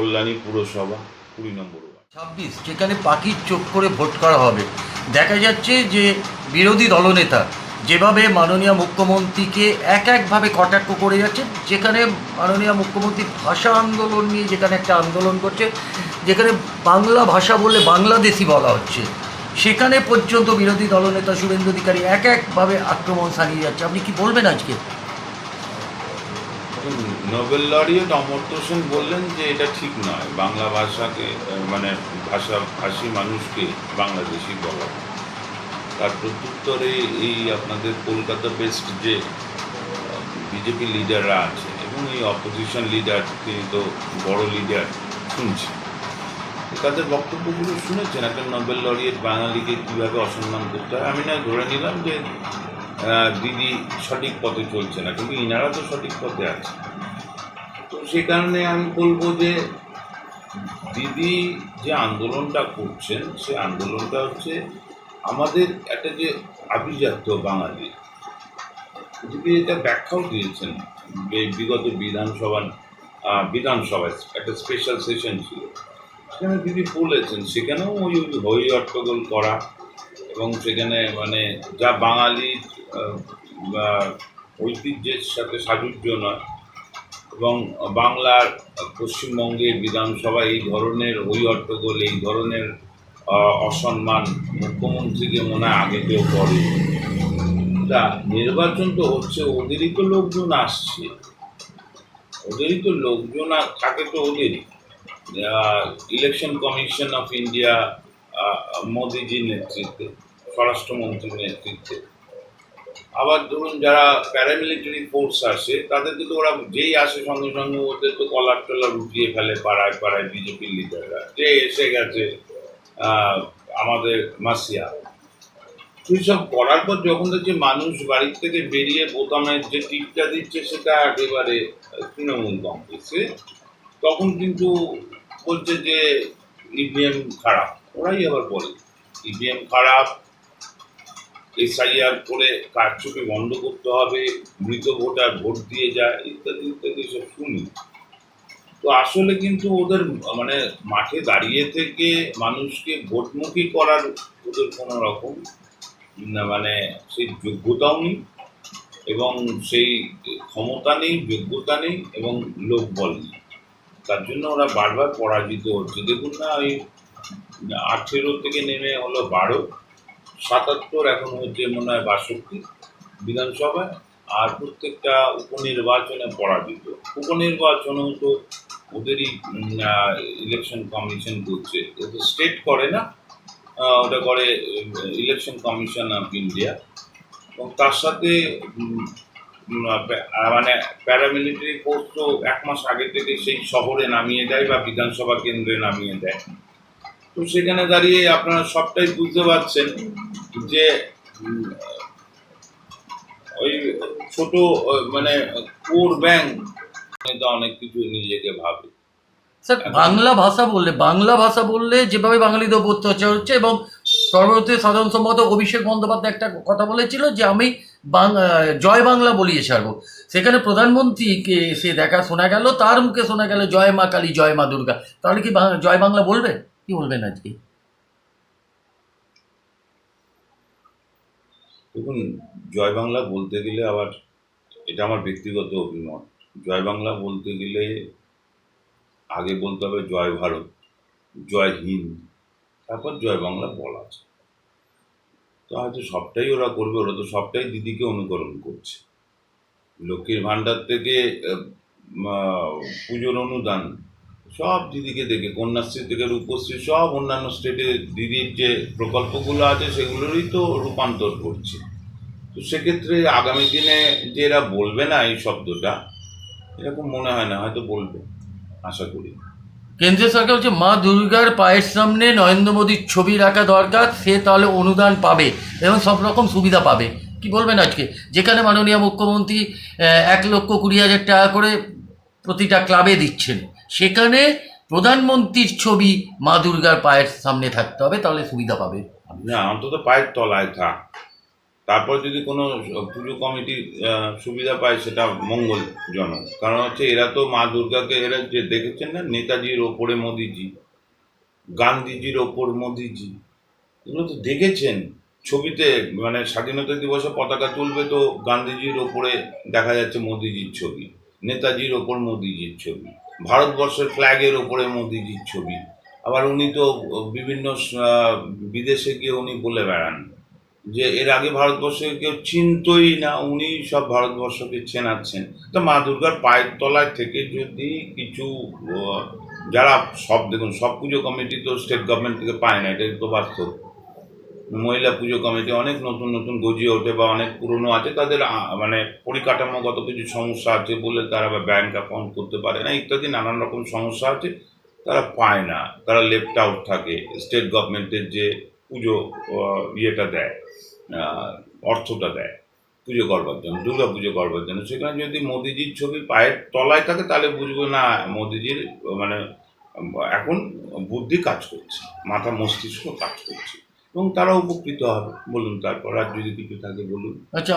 কল্যাণী পুরসভা, কুড়ি নম্বর ছাব্বিশ, যেখানে পাখির চোখ করে ভোট করা হবে। দেখা যাচ্ছে যে বিরোধী দলনেতা যেভাবে মাননীয় মুখ্যমন্ত্রীকে এক একভাবে কটাক্ষ করে যাচ্ছে, যেখানে মাননীয় মুখ্যমন্ত্রী ভাষা আন্দোলন নিয়ে যেখানে একটা আন্দোলন করছে, যেখানে বাংলা ভাষা বললে বাংলাদেশি বলা হচ্ছে, সেখানে পর্যন্ত বিরোধী দলনেতা শুভেন্দু অধিকারী এক একভাবে আক্রমণ চালিয়ে যাচ্ছে। আপনি কি বলবেন আজকে? নোবেল লরিয়েট অমর্ত্য সেন বললেন যে এটা ঠিক নয়। বাংলা ভাষাকে মানে ভাষা, ভাষী মানুষকে বাংলাদেশি বলা। তার প্রত্যুত্তরে এই আপনাদের কলকাতা বেস্ট যে বিজেপি লিডাররা আছে এবং এই অপোজিশন লিডার তিনি তো বড় লিডার শুনছি তাদের বক্তব্যগুলো শুনেছেন একটা নোবেল লরিয়েট বাঙালিকে কীভাবে অসম্মান করতে হয়। আমি না ধরে নিলাম যে দিদি সঠিক পথে চলছে না, কিন্তু ইনারা তো সঠিক পথে আছে সেই কারণে আমি বলব যে দিদি যে আন্দোলনটা করছেন, সে আন্দোলনটা হচ্ছে আমাদের একটা যে আভিজাত্য বাঙালি দিদি এটা ব্যাখ্যাও দিয়েছেন বিগত বিধানসভা বিধানসভায় একটা স্পেশাল সেশন ছিল। সেখানে দিদি বলেছেন, সেখানেও ওই হই হট্টগোল করা এবং সেখানে মানে যা বাঙালির ঐতিহ্যের সাথে সাযুজ্য নয় এবং বাংলার পশ্চিমবঙ্গের বিধানসভা এই ধরনের হই হট্টগোল এই ধরনের অসম্মান মুখ্যমন্ত্রীকে মনে হয় আগে কেউ করে তা নির্বাচন তো হচ্ছে ওদেরই তো লোকজন আসছে। ওদেরই তো লোকজন থাকে তো ওদেরই ইলেকশন কমিশন অফ ইন্ডিয়া মোদিজির নেতৃত্বে, স্বরাষ্ট্রমন্ত্রীর নেতৃত্বে। আবার ধরুন যারা প্যারামিলিটারি ফোর্স আসে তাদেরকে তো ওরা যেই আসে সঙ্গে সঙ্গে ওদের তো কলার টলার উঠিয়ে ফেলে পাড়ায় পাড়ায় বিজেপির লিডাররা যে এসে গেছে আমাদের মাসিয়া। সব করার পর যখন দেখছি মানুষ বাড়ির থেকে বেরিয়ে বোতামের যে টিপটা দিচ্ছে, সেটা একেবারে তৃণমূল কংগ্রেসে তখন কিন্তু বলছে যে ইভিএম খারাপ। ওরাই আবার বলে ইভিএম খারাপ এসআইআর করে কারচুপি বন্ধ করতে হবে, মৃত ভোটার ভোট দিয়ে যায়, ইত্যাদি ইত্যাদি সব শুনি। তো আসলে কিন্তু ওদের মানে মাঠে দাঁড়িয়ে থেকে মানুষকে ভোটমুখী করার ওদের কোনো রকম মানে সেই যোগ্যতাও নেই এবং সেই ক্ষমতা নেই, যোগ্যতা নেই এবং লোকবল নেই। তার জন্য ওরা বারবার পরাজিত হচ্ছে। দেখুন না, ওই আঠেরো থেকে নেমে হলো বারো সাতাত্তর এখন হচ্ছে মনে হয় বাষট্টি বিধানসভায়, আর প্রত্যেকটা উপনির্বাচনে পরাজিত। উপনির্বাচনেও তো ওদেরই ইলেকশন কমিশন করছে। ওটা স্টেট করে না ওটা করে ইলেকশন কমিশন অফ ইন্ডিয়া এবং তার সাথে মানে প্যারামিলিটারি ফোর্স তো এক মাস আগে থেকে সেই শহরে নামিয়ে দেয় বা বিধানসভা কেন্দ্রে নামিয়ে দেয়। তো সেখানে দাঁড়িয়ে আপনারা সবটাই বুঝতে পারছেন যে ওই ছোট মানে কোর ব্যাংক অনেক কিছু নিজেকে ভাবে। স্যার, বাংলা ভাষা বললে, বাংলা ভাষা বললে যেভাবে বাঙালিদের উপর অত্যাচার হচ্ছে এবং সর্বভারতীয় সাধারণ সম্মত অভিষেক বন্দ্যোপাধ্যায় একটা কথা বলেছিল যে, আমি জয় বাংলা বলিয়ে ছাড়বো। সেখানে প্রধানমন্ত্রীকে সে দেখা শোনা গেল, তার মুখে শোনা গেল, জয় মা কালী, জয় মা দুর্গা। তাহলে কি জয় বাংলা বলবে? কি বলবেন আজকে? দেখুন, জয় বাংলা বলতে গেলে আবার এটা আমার ব্যক্তিগত অভিমত। জয় বাংলা বলতে গেলে আগে বলতে হবে জয় ভারত, জয় হিন্দ, তারপর জয় বাংলা বলা আছে তো হয়তো সবটাই ওরা করবে, ওরা তো সবটাই দিদিকে অনুকরণ করছে। লক্ষ্মীর ভাণ্ডার থেকে পুজোর অনুদান সব দিদিকে দেখে কন্যাশ্রী থেকে রূপশ্রী, সব অন্যান্য স্টেটে দিদির যে প্রকল্পগুলো আছে সেগুলোরই তো রূপান্তর করছে। তো সেক্ষেত্রে আগামী দিনে যে এরা বলবে না এই শব্দটা, এরকম মনে হয় না, হয়তো বলবে, আশা করি। কেন্দ্রীয় সরকার হচ্ছে মা দুর্গার পায়ের সামনে নরেন্দ্র মোদীর ছবি রাখা দরকার, সে তাহলে অনুদান পাবে এবং সব রকম সুবিধা পাবে। কি বলবেন আজকে? যেখানে মাননীয় মুখ্যমন্ত্রী এক লক্ষ কুড়ি হাজার টাকা করে প্রতিটা ক্লাবে দিচ্ছেন। সেখানে প্রধানমন্ত্রীর ছবি মা দুর্গার পায়ের সামনে থাকতে হবে, তাহলে সুবিধা পাবে। না, অন্তত পায়ের তলায় থাক। তারপর যদি কোনো পুজো কমিটি সুবিধা পায়, সেটা মঙ্গলজনক। কারণ হচ্ছে এরা তো মা দুর্গাকে, এরা যে দেখেছেন না, নেতাজির ওপরে মোদিজি, গান্ধীজির ওপর মোদিজি, এগুলো তো দেখেছেন। ছবিতে মানে স্বাধীনতা দিবসে পতাকা তুলবে তো গান্ধীজির ওপরে দেখা যাচ্ছে মোদিজির ছবি, নেতাজির ওপর মোদিজির ছবি। ভারতবর্ষের ফ্ল্যাগের ওপরে মোদিজির ছবি। আবার উনি তো বিভিন্ন বিদেশে গিয়ে উনি বলে বেড়ান যে, এর আগে ভারতবর্ষে কেউ চিনতই না, উনি সব ভারতবর্ষকে চেনাচ্ছেন। তো মা দুর্গার পায়ের তলায় থেকে যদি কিছু যারা সব, দেখুন, সব পুজো কমিটি তো স্টেট গভর্নমেন্ট থেকে পায় না এটাই তো বাস্তব। মহিলা পুজো কমিটি, অনেক নতুন নতুন গজিয়ে ওঠে বা অনেক পুরনো আছে, তাদের মানে পরিকাঠামোগত কিছু সমস্যা আছে বলে তারা বা ব্যাংক অ্যাকাউন্ট করতে পারে না, ইত্যাদি, নানান রকম সমস্যা আছে, তারা পায় না, তারা লেফট আউট থাকে। স্টেট গভর্নমেন্টের যে পুজো ইয়েটা দেয় অর্থটা দেয় পুজো করবার জন্য, দুর্গা পুজো করবার জন্য। সেখানে যদি মোদিজির ছবি পায়ের তলায় থাকে, তাহলে বুঝব না, মোদিজির মানে এখন বুদ্ধি কাজ করছে, মাথা মস্তিষ্ক কাজ করছে। এবং তারা উপকৃত হবে। বলুন তারপর আর যদি কিছু থাকে বলুন। আচ্ছা